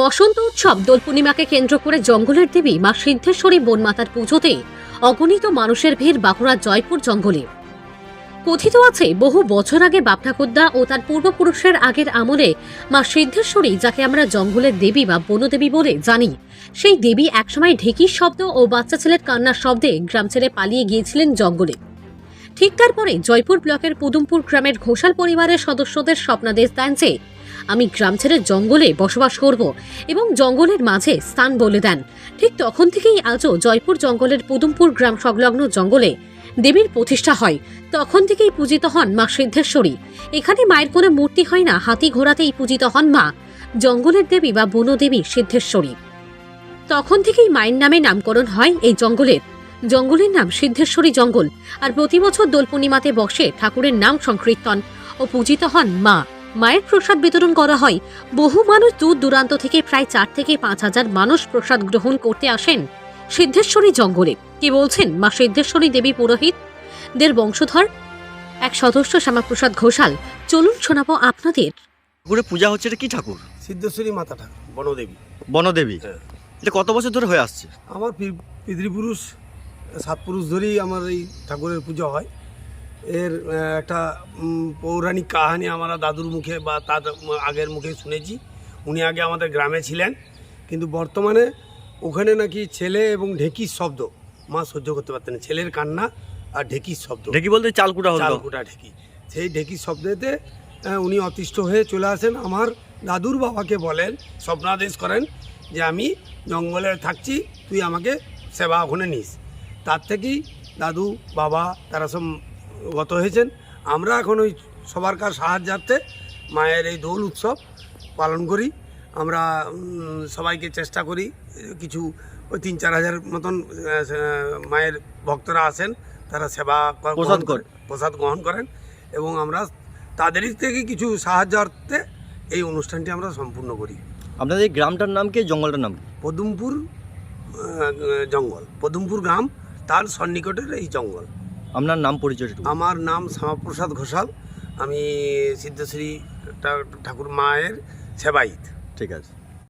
বসন্ত উৎসব দোল পূর্ণিমাকে কেন্দ্র করে জঙ্গলের দেবী মা সিদ্ধেশ্বরী বনমাতার পুজোতে অগণিত মানুষের ভিড় বাঁকুড়ার জয়পুর জঙ্গলে। কথিত আছে, বহু বছর আগে বাপঠাকুদ্দা ও তার পূর্বপুরুষের আগের আমলে মা সিদ্ধেশ্বরী, যাকে আমরা জঙ্গলের দেবী বা বনদেবী বলে জানি, সেই দেবী একসময় ঢেকির শব্দ ও বাচ্চা ছেলের কান্নার শব্দে গ্রাম ছেড়ে পালিয়ে গিয়েছিলেন জঙ্গলে। ঠিক তারপরে জয়পুর ব্লকের পুদুমপুর গ্রামের ঘোষাল পরিবারের সদস্যদের স্বপ্নাদেশ দেন যে আমি গ্রাম ছেড়ে জঙ্গলে বসবাস করব এবং জঙ্গলের মাঝে স্থান বলে দেন। ঠিক তখন থেকেই আজও জয়পুর জঙ্গলের পুদুমপুর গ্রাম সংলগ্ন জঙ্গলে দেবীর প্রতিষ্ঠা হয়। তখন থেকেই পূজিত হন মা সিদ্ধেশ্বরী। এখানে মায়ের কোনো মূর্তি হয় না, হাতি ঘোড়াতেই পূজিত হন মা। জঙ্গলের দেবী বা বনদেবী সিদ্ধেশ্বরী। তখন থেকেই মায়ের নামে নামকরণ হয় এই জঙ্গলের। জঙ্গলের নাম সিদ্ধেশ্বরী জঙ্গল। আর প্রতি বছর দোল পূর্ণিমাতে বসে ঠাকুরের নাম সংকীর্তন ও পূজিত হন মা। মায়ের প্রসাদ বিতরণ করা হয়। বহু মানুষ দূর দূরান্ত থেকে প্রায় চার থেকে পাঁচ হাজার মানুষ প্রসাদ গ্রহণ করতে আসেন সিদ্ধেশ্বরী জঙ্গলে। কি বলছেন মা সিদ্ধেশ্বরী দেবী পুরোহিত? দের বংশধর? এক সদস্য শ্যামাপ্রসাদ ঘোষাল। চলুন শোনাবো আপনাদের। ঠাকুরে পূজা হচ্ছে এটা কি ঠাকুর? সিদ্ধেশ্বরী মাতা ঠাকুর। বনদেবী। বনদেবী? হ্যাঁ। এটা কত বছর ধরে হয়ে আসছে? আমার পি- পিতৃপুরুষ সাত পুরুষ ধরেই আমার এই ঠাকুরের পুজো হয়। এর একটা পৌরাণিক কাহিনী আমরা দাদুর মুখে বা তার আগের মুখে শুনেছি। উনি আগে আমাদের গ্রামে ছিলেন কিন্তু বর্তমানে ওখানে নাকি ছেলে এবং ঢেকির শব্দ মা সহ্য করতে পারতেন না। ছেলের কান্না আর ঢেকির শব্দ। ঢেকি বলতে চালকুটা চালকুটা ঢেকি। সেই ঢেকির শব্দেতে উনি অতিষ্ঠ হয়ে চলে আসেন। আমার দাদুর বাবাকে বলেন স্বপ্নাদেশ করেন যে আমি জঙ্গলে থাকছি তুই আমাকে সেবা ওখানে নিস। তার থেকেই দাদু বাবা তারা সব গত হয়েছেন। আমরা এখন ওই সবার কার সাহায্যার্থে মায়ের এই দোল উৎসব পালন করি। আমরা সবাইকে চেষ্টা করি কিছু ওই তিন চার হাজার মতন মায়ের ভক্তরা আসেন তারা সেবা প্রসাদ গ্রহণ করে। প্রসাদ গ্রহণ করেন এবং আমরা তাদেরই থেকে কিছু সাহায্যার্থে এই অনুষ্ঠানটি আমরা সম্পূর্ণ করি। আপনাদের এই গ্রামটার নাম কি জঙ্গলটার নাম পদুমপুর জঙ্গল। পদুমপুর গ্রাম তার সন্নিকটের এই জঙ্গল। আপনার নাম পরিচয় আমার নাম শ্যামাপ্রসাদ ঘোষাল। আমি সিদ্ধশ্রী ঠাকুর মায়ের সেবাইত ঠিক আছে।